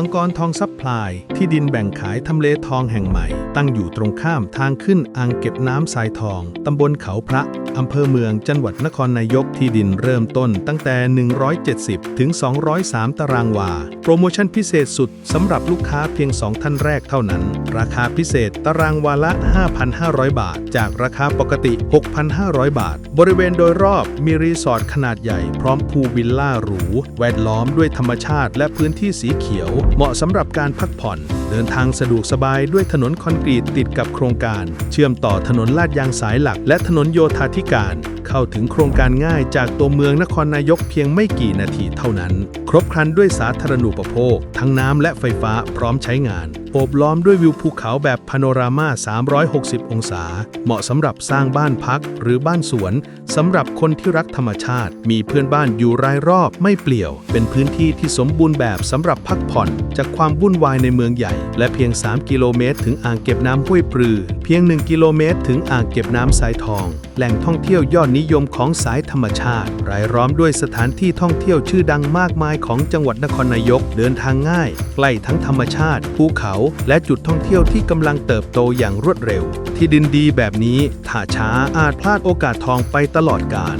มังกรทองซับพลาย ที่ดินแบ่งขายทำเลทองแห่งใหม่ ตั้งอยู่ตรงข้ามทางขึ้นอ่างเก็บน้ำสายทอง ตำบลเขาพระอำเภอเมืองจังหวัดนครนายกที่ดินเริ่มต้นตั้งแต่ 170 ถึง 203 ตารางวา โปรโมชั่นพิเศษสุดสำหรับลูกค้าเพียง 2 ท่านแรกเท่านั้น ราคาพิเศษตารางวาละ 5,500 บาท จากราคาปกติ 6,500 บาท บริเวณโดยรอบมีรีสอร์ทขนาดใหญ่พร้อมพูลวิลล่าหรู แวดล้อมด้วยธรรมชาติและพื้นที่สีเขียว เหมาะสำหรับการพักผ่อน เดินทางสะดวกสบายด้วยถนนคอนกรีตติดกับโครงการ เชื่อมต่อถนนลาดยางสายหลักและถนนโยธาธิการ เข้าถึงโครงการง่ายจากตัวเมืองนครนายกเพียงไม่กี่นาทีเท่านั้น ครบครันด้วยสาธารณูปโภค ทั้งน้ำและไฟฟ้าพร้อมใช้งาน โอบล้อมด้วยวิวภูเขาแบบพาโนรามา 360 องศา เหมาะสำหรับสร้างบ้านพักหรือบ้านสวนสำหรับคนที่รักธรรมชาติ มีเพื่อนบ้านอยู่รายรอบไม่เปลี่ยว เป็นพื้นที่ที่สมบูรณ์แบบสำหรับพักผ่อน จากความวุ่นวายในเมืองใหญ่ และเพียง 3 กิโลเมตร ถึงอ่างเก็บน้ำห้วยปรือ พียง 1 กิโลเมตร ถึงอ่างเก็บน้ำสายทอง แหล่งท่องเที่ยวยอดนิยมของสายธรรมชาติ รายล้อมด้วยสถานที่ท่องเที่ยวชื่อดังมากมายของจังหวัดนครนายก เดินทางง่าย ใกล้ทั้งธรรมชาติ ภูเขา และจุดท่องเที่ยวที่กำลังเติบโตอย่างรวดเร็ว ที่ดินดีแบบนี้ถ้าช้าอาจพลาดโอกาสทองไปตลอดกาล